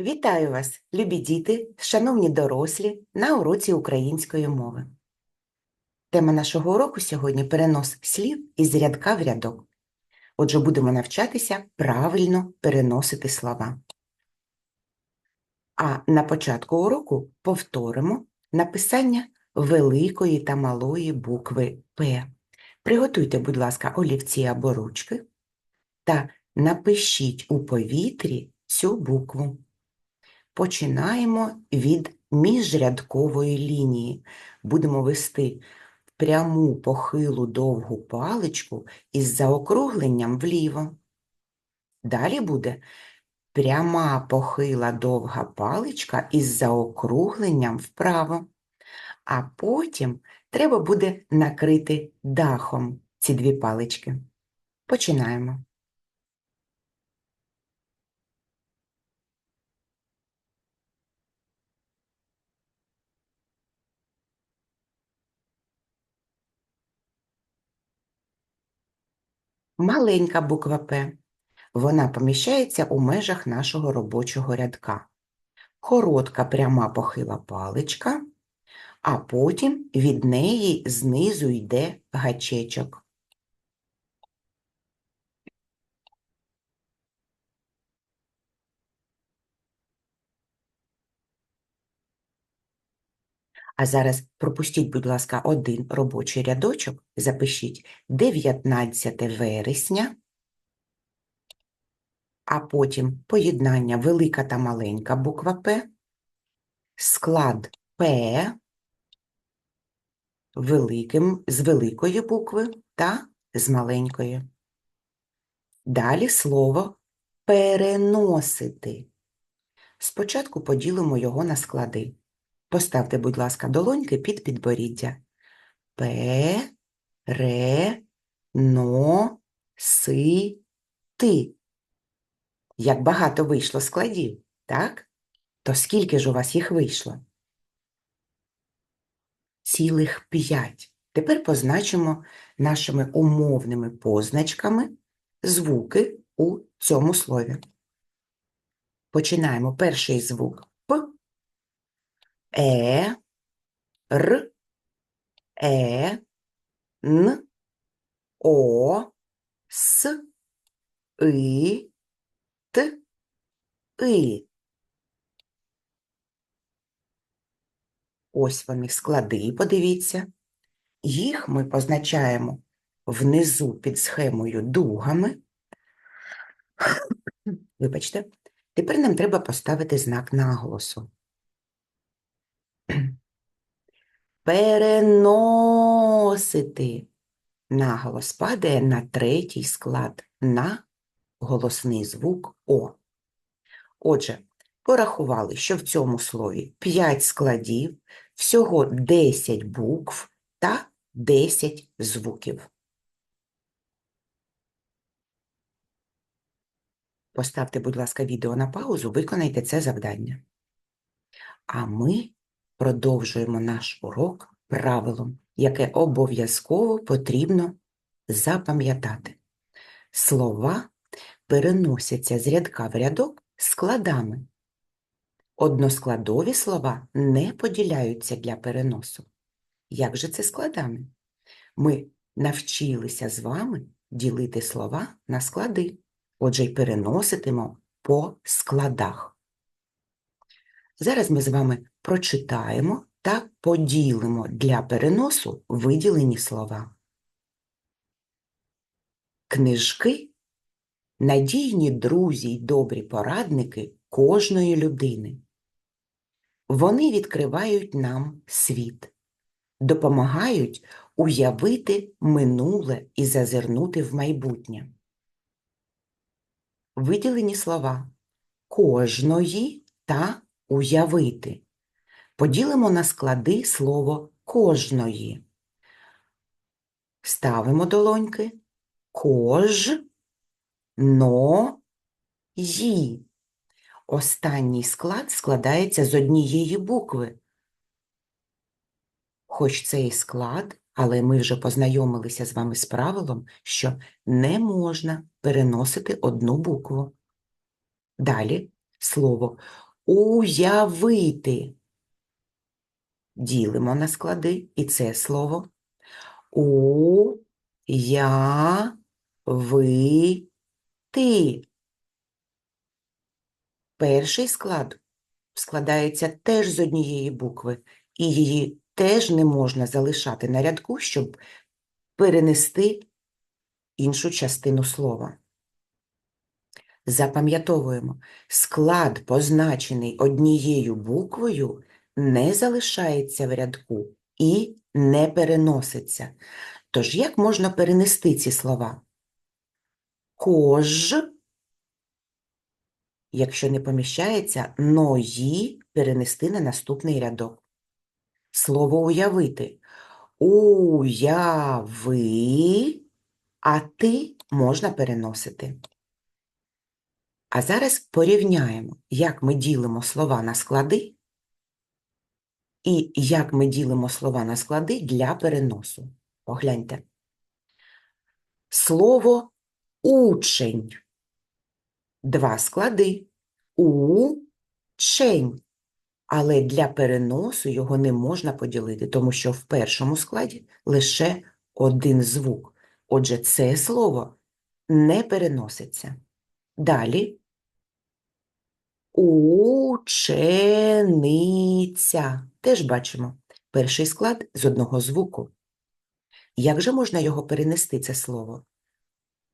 Вітаю вас, любі діти, шановні дорослі, на уроці української мови. Тема нашого уроку сьогодні перенос слів із рядка в рядок. Отже, будемо навчатися правильно переносити слова. А на початку уроку повторимо написання великої та малої букви П. Приготуйте, будь ласка, олівці або ручки та напишіть у повітрі цю букву. Починаємо від міжрядкової лінії. Будемо вести пряму похилу довгу паличку із заокругленням вліво. Далі буде пряма похила довга паличка із заокругленням вправо. А потім треба буде накрити дахом ці дві палички. Починаємо. Маленька буква П. Вона поміщається у межах нашого робочого рядка. Коротка пряма похила паличка, а потім від неї знизу йде гачечок. А зараз пропустіть, будь ласка, один робочий рядочок, запишіть 19 вересня, а потім поєднання велика та маленька буква П, склад П великим, з великої букви та з маленької. Далі слово переносити. Спочатку поділимо його на склади. Поставте, будь ласка, долоньки під підборіддя. П, ре, но, си, ти. Як багато вийшло складів, так? То скільки ж у вас їх вийшло? Цілих п'ять. Тепер позначимо нашими умовними позначками звуки у цьому слові. Починаємо перший звук Е, Р, Е, Н, О, С, И, Т, И. Ось вони склади, подивіться. Їх ми позначаємо внизу під схемою дугами. Вибачте, тепер нам треба поставити знак наголосу. Переносити. Наголос падає на третій склад, на голосний звук О. Отже, порахували, що в цьому слові 5 складів, всього 10 букв та 10 звуків. Поставте, будь ласка, відео на паузу, виконайте це завдання. А ми продовжуємо наш урок правилом, яке обов'язково потрібно запам'ятати. Слова переносяться з рядка в рядок складами. Односкладові слова не поділяються для переносу. Як же це складами? Ми навчилися з вами ділити слова на склади, отже, й переноситимо по складах. Зараз ми з вами прочитаємо та поділимо для переносу виділені слова. Книжки надійні друзі й добрі порадники кожної людини. Вони відкривають нам світ, допомагають уявити минуле і зазирнути в майбутнє. Виділені слова кожної та уявити. Поділимо на склади слово кожної. Ставимо долоньки кож, но, ї. Останній склад складається з однієї букви. Хоч це і склад, але ми вже познайомилися з вами з правилом, що не можна переносити одну букву. Далі слово Уявити. Ділимо на склади і це слово. У, я, ви, ти. Перший склад складається теж з однієї букви, і її теж не можна залишати на рядку, щоб перенести іншу частину слова. Запам'ятовуємо, склад, позначений однією буквою, не залишається в рядку і не переноситься. Тож як можна перенести ці слова? Кож, якщо не поміщається, ної перенести на наступний рядок. Слово уявити. Уяви, а ти можна переносити. А зараз порівняємо, як ми ділимо слова на склади і як ми ділимо слова на склади для переносу. Погляньте. Слово учень. Два склади. У-чень. Але для переносу його не можна поділити, тому що в першому складі лише один звук. Отже, це слово не переноситься. Далі учениця. Теж бачимо перший склад з одного звуку. Як же можна його перенести, це слово?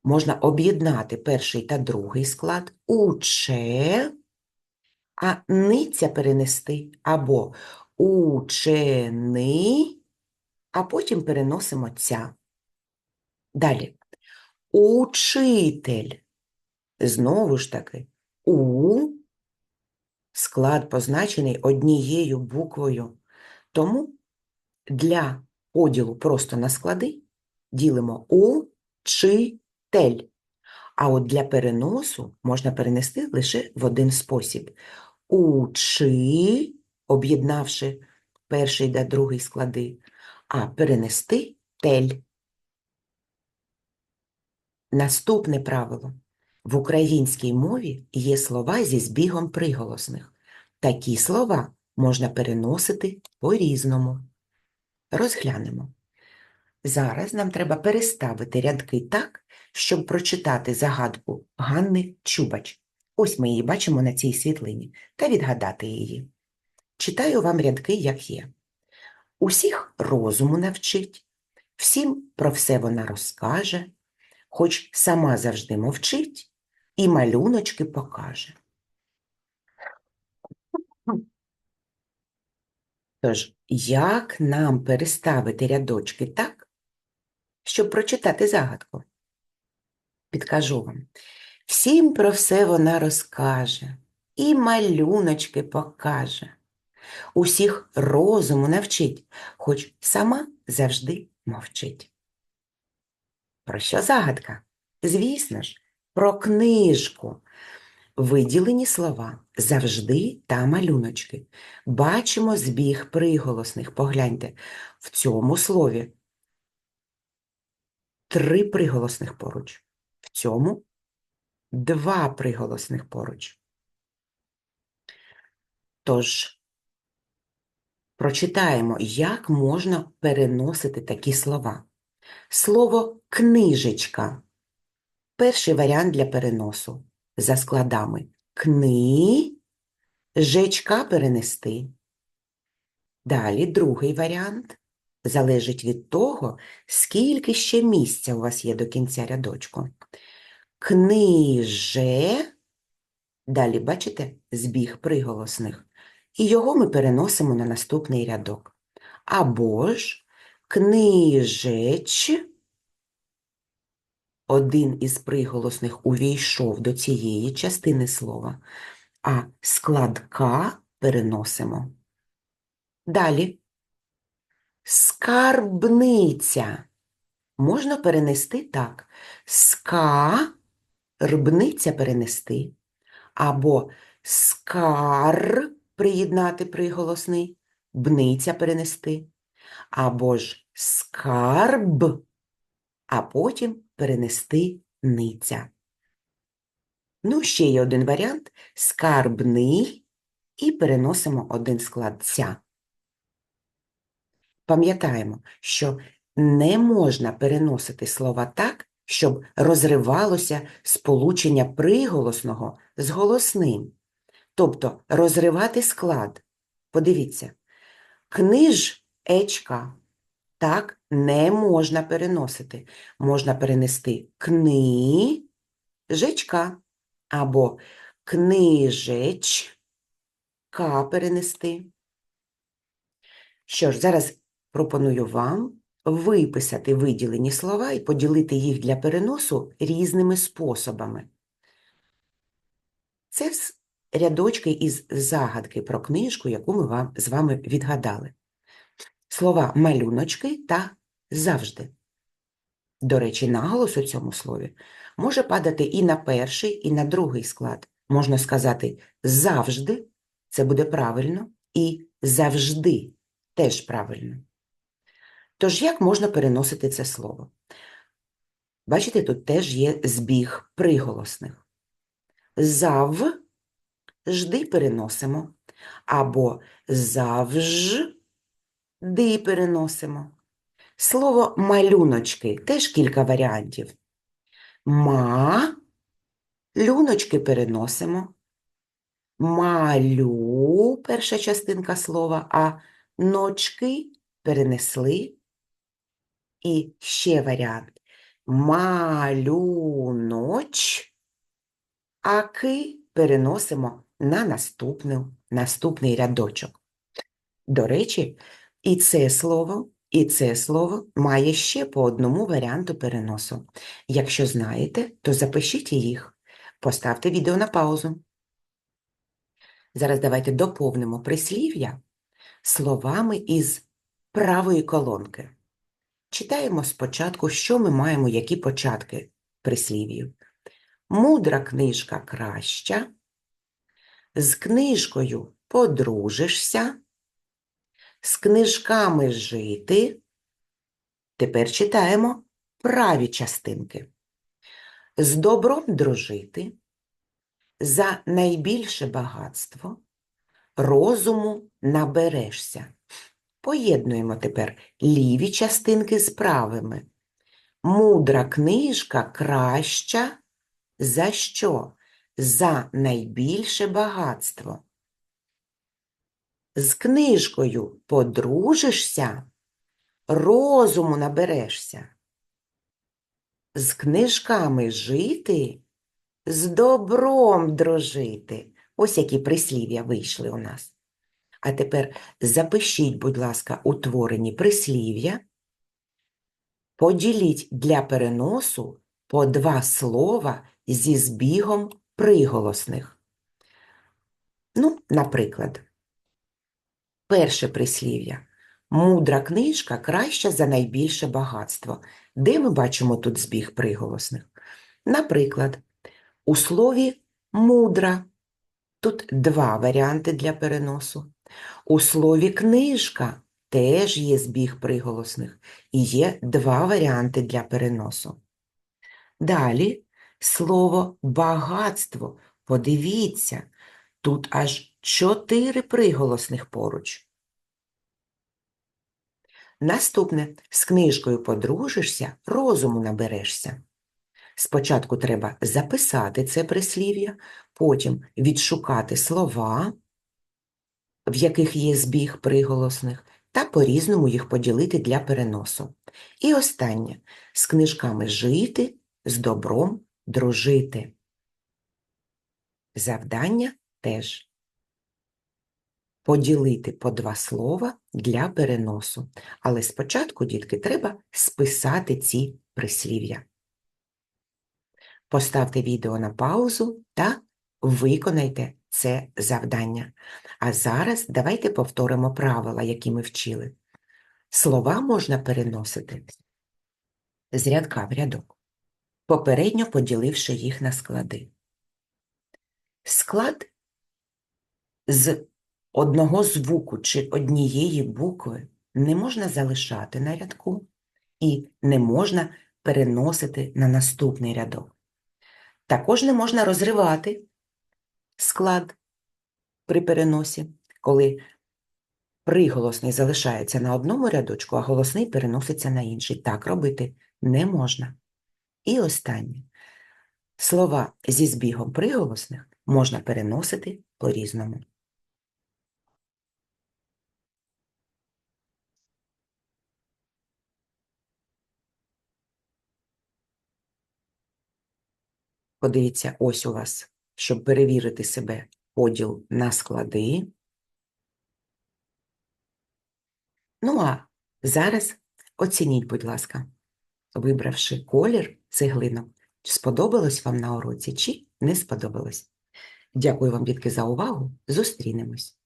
Можна об'єднати перший та другий склад уче, а ниця перенести або учени, а потім переносимо ця. Далі. Учитель. Знову ж таки, у склад позначений однією буквою. Тому для поділу просто на склади ділимо у чи тель. А от для переносу можна перенести лише в один спосіб. Учи, об'єднавши перший та другий склади, а перенести тель. Наступне правило. В українській мові є слова зі збігом приголосних. Такі слова можна переносити по-різному. Розглянемо. Зараз нам треба переставити рядки так, щоб прочитати загадку Ганни Чубач. Ось ми її бачимо на цій світлині, та відгадати її. Читаю вам рядки, як є. Усіх розуму навчить, всім про все вона розкаже, хоч сама завжди мовчить і малюночки покаже. Тож, як нам переставити рядочки так, щоб прочитати загадку? Підкажу вам. Всім про все вона розкаже і малюночки покаже. Усіх розуму навчить, хоч сама завжди мовчить. Про що загадка? Звісно ж, про книжку. Виділені слова завжди та малюночки. Бачимо збіг приголосних. Погляньте, в цьому слові три приголосних поруч, в цьому два приголосних поруч. Тож, прочитаємо, як можна переносити такі слова. Слово книжечка. Перший варіант для переносу за складами кни, жечка перенести. Далі другий варіант залежить від того, скільки ще місця у вас є до кінця рядочку. Книже, далі, бачите, збіг приголосних, і його ми переносимо на наступний рядок. Або ж книжеч, один із приголосних увійшов до цієї частини слова, а склад «к» переносимо. Далі. Скарбниця. Можна перенести так. Ска-рбниця перенести. Або скар приєднати приголосний, бниця перенести. Або ж скарб, а потім перенести ниця. Ну, ще є один варіант скарбний і переносимо один склад ця. Пам'ятаємо, що не можна переносити слова так, щоб розривалося сполучення приголосного з голосним. Тобто розривати склад. Подивіться, книжечка. Так не можна переносити. Можна перенести книжечка або книжечка перенести. Що ж, зараз пропоную вам виписати виділені слова і поділити їх для переносу різними способами. Це рядочки із загадки про книжку, яку ми вам, з вами відгадали. Слова малюночки та завжди. До речі, наголос у цьому слові може падати і на перший, і на другий склад. Можна сказати завжди, це буде правильно, і завжди теж правильно. Тож як можна переносити це слово? Бачите, тут теж є збіг приголосних. Завжди переносимо, або завжди переносимо. Слово малюночки теж кілька варіантів. Ма люночки переносимо. Малю перша частинка слова, а ночки перенесли. І ще варіант. Малюноч, аки переносимо на наступну, наступний рядочок. До речі, і це слово, і це слово має ще по одному варіанту переносу. Якщо знаєте, то запишіть їх. Поставте відео на паузу. Зараз давайте доповнимо прислів'я словами із правої колонки. Читаємо спочатку, що ми маємо, які початки прислів'їв. Мудра книжка краща, з книжкою подружишся, з книжками жити. Тепер читаємо праві частинки. З добром дружити, за найбільше багатство, розуму наберешся. Поєднуємо тепер ліві частинки з правими. Мудра книжка краща за що? За найбільше багатство. З книжкою подружишся, розуму наберешся. З книжками жити, з добром дружити. Ось які прислів'я вийшли у нас. А тепер запишіть, будь ласка, утворені прислів'я, поділіть для переносу по два слова зі збігом приголосних. Ну, наприклад, перше прислів'я. Мудра книжка краща за найбільше багатство. Де ми бачимо тут збіг приголосних? Наприклад, у слові мудра. Тут два варіанти для переносу. У слові книжка теж є збіг приголосних і є два варіанти для переносу. Далі слово багатство. Подивіться, тут аж чотири приголосних поруч. Наступне з книжкою подружишся, розуму наберешся. Спочатку треба записати це прислів'я, потім відшукати слова, в яких є збіг приголосних, та по-різному їх поділити для переносу. І останнє з книжками жити, з добром дружити. Завдання теж поділити по два слова для переносу. Але спочатку, дітки, треба списати ці прислів'я. Поставте відео на паузу та виконайте це завдання. А зараз давайте повторимо правила, які ми вчили. Слова можна переносити з рядка в рядок, попередньо поділивши їх на склади. Склад з одного звуку чи однієї букви не можна залишати на рядку і не можна переносити на наступний рядок. Також не можна розривати склад при переносі, коли приголосний залишається на одному рядочку, а голосний переноситься на інший. Так робити не можна. І останнє. Слова зі збігом приголосних можна переносити по-різному. Подивіться, ось у вас, щоб перевірити себе поділ на склади. Ну а зараз оцініть, будь ласка, вибравши колір цеглинок, сподобалось вам на уроці, чи не сподобалось. Дякую вам, дітки, за увагу. Зустрінемось.